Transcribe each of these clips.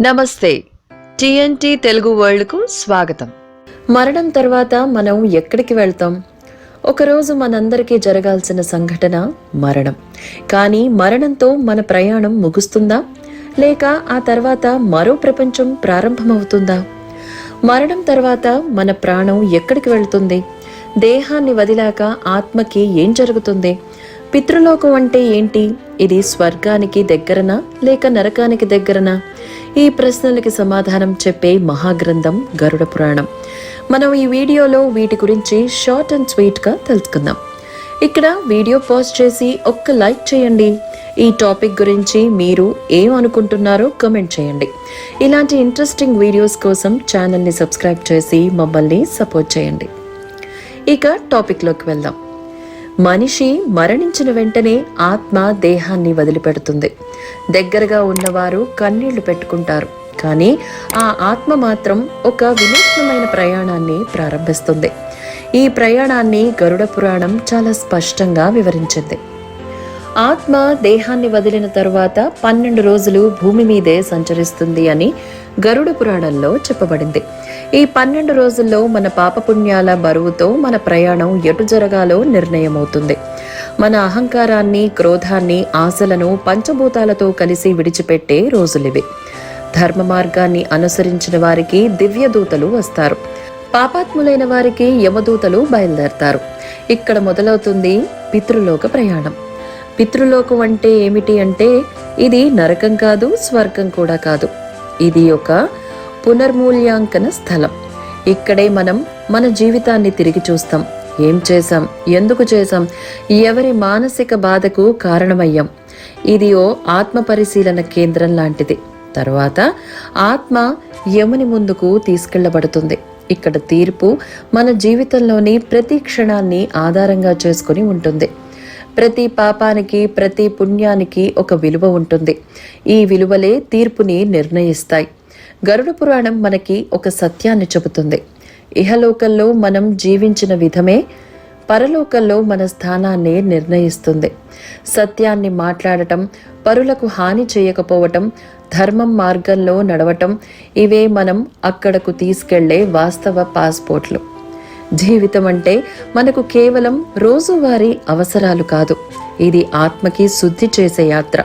నమస్తే. టీఎన్టీ తెలుగు వరల్డ్కు స్వాగతం. మరణం తర్వాత మనం ఎక్కడికి వెళ్తాం? ఒకరోజు మనందరికీ జరగాల్సిన సంఘటన మరణం. కానీ మరణంతో మన ప్రయాణం ముగుస్తుందా? లేక ఆ తర్వాత మరో ప్రపంచం ప్రారంభమవుతుందా? మరణం తర్వాత మన ప్రాణం ఎక్కడికి వెళ్తుంది? దేహాన్ని వదిలాక ఆత్మకి ఏం జరుగుతుంది? పితృలోకం అంటే ఏంటి? ఇది స్వర్గానికి దగ్గరనా లేక నరకానికి దగ్గరనా? ఈ ప్రశ్నలకి సమాధానం చెప్పే మహాగ్రంథం గరుడ పురాణం. మనం ఈ వీడియోలో వీటి గురించి షార్ట్ అండ్ స్వీట్గా తెలుసుకుందాం. ఇక్కడ వీడియో పోస్ట్ చేసి ఒక్క లైక్ చేయండి. ఈ టాపిక్ గురించి మీరు ఏం అనుకుంటున్నారో కమెంట్ చేయండి. ఇలాంటి ఇంట్రెస్టింగ్ వీడియోస్ కోసం ఛానల్ని సబ్స్క్రైబ్ చేసి మమ్మల్ని సపోర్ట్ చేయండి. ఇక టాపిక్లోకి వెళ్దాం. మనిషి మరణించిన వెంటనే ఆత్మ దేహాన్ని వదిలిపెడుతుంది. దగ్గరగా ఉన్నవారు కన్నీళ్ళు పెట్టుకుంటారు. కానీ ఆ ఆత్మ మాత్రం ఒక వినూత్నమైన ప్రయాణాన్ని ప్రారంభిస్తుంది. ఈ ప్రయాణాన్ని గరుడ పురాణం చాలా స్పష్టంగా వివరించింది. ఆత్మ దేహాన్ని వదిలిన తరువాత పన్నెండు రోజులు భూమి మీదే సంచరిస్తుంది అని గరుడ పురాణంలో చెప్పబడింది. ఈ పన్నెండు రోజుల్లో మన పాపపుణ్యాల బరువుతో మన ప్రయాణం ఎటు జరగాలో నిర్ణయమవుతుంది. మన అహంకారాన్ని క్రోధాన్ని ఆశలను పంచభూతాలతో కలిసి విడిచిపెట్టే రోజులివి. ధర్మ మార్గాన్ని అనుసరించిన వారికి దివ్యదూతలు వస్తారు. పాపాత్ములైన వారికి యమదూతలు బయలుదేరతారు. ఇక్కడ మొదలవుతుంది పితృలోక ప్రయాణం. పితృలోకం అంటే ఏమిటి అంటే ఇది నరకం కాదు స్వర్గం కూడా కాదు. ఇది ఒక పునర్మూల్యాంకన స్థలం. ఇక్కడే మనం మన జీవితాన్ని తిరిగి చూస్తాం. ఏం చేశాం? ఎందుకు చేశాం? ఎవరి మానసిక బాధకు కారణమయ్యాం? ఇది ఓ ఆత్మ పరిశీలన కేంద్రం లాంటిది. తర్వాత ఆత్మ యముని ముందుకు తీసుకెళ్ళబడుతుంది. ఇక్కడ తీర్పు మన జీవితంలోని ప్రతి క్షణాన్ని ఆధారంగా చేసుకుని ఉంటుంది. ప్రతి పాపానికి ప్రతి పుణ్యానికి ఒక విలువ ఉంటుంది. ఈ విలువలే తీర్పుని నిర్ణయిస్తాయి. గరుడ పురాణం మనకి ఒక సత్యాన్ని చెబుతుంది. ఇహలోకంలో మనం జీవించిన విధమే పరలోకంలో మన స్థానాన్ని నిర్ణయిస్తుంది. సత్యాన్ని మాట్లాడటం పరులకు హాని చేయకపోవటం ధర్మం మార్గంలో నడవటం ఇవే మనం అక్కడకు తీసుకెళ్ళే వాస్తవ పాస్పోర్ట్లు. జీవితం అంటే మనకు కేవలం రోజువారీ అవసరాలు కాదు. ఇది ఆత్మకి శుద్ధి చేసే యాత్ర.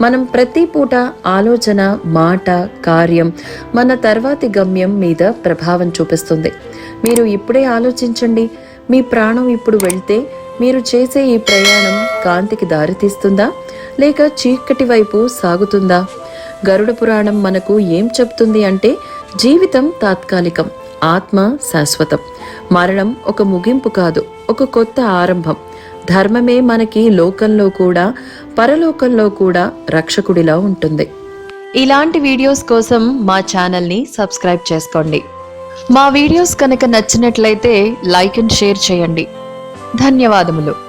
మనం ప్రతి పూట ఆలోచన మాట కార్యం మన తర్వాతి గమ్యం మీద ప్రభావం చూపిస్తుంది. మీరు ఇప్పుడే ఆలోచించండి మీ ప్రాణం ఇప్పుడు వెళ్తే మీరు చేసే ఈ ప్రయాణం కాంతికి దారితీస్తుందా? లేక చీకటి వైపు సాగుతుందా? గరుడ పురాణం మనకు ఏం చెప్తుంది అంటే జీవితం తాత్కాలికం. ఆత్మ శాశ్వతం. మరణం ఒక ముగింపు కాదు ఒక కొత్త ఆరంభం. ధర్మమే మనకి లోకంలో కూడా పరలోకంలో కూడా రక్షకుడిలా ఉంటుంది. ఇలాంటి వీడియోస్ కోసం మా ఛానల్ని సబ్స్క్రైబ్ చేసుకోండి. మా వీడియోస్ కనుక నచ్చినట్లయితే లైక్ అండ్ షేర్ చేయండి. ధన్యవాదములు.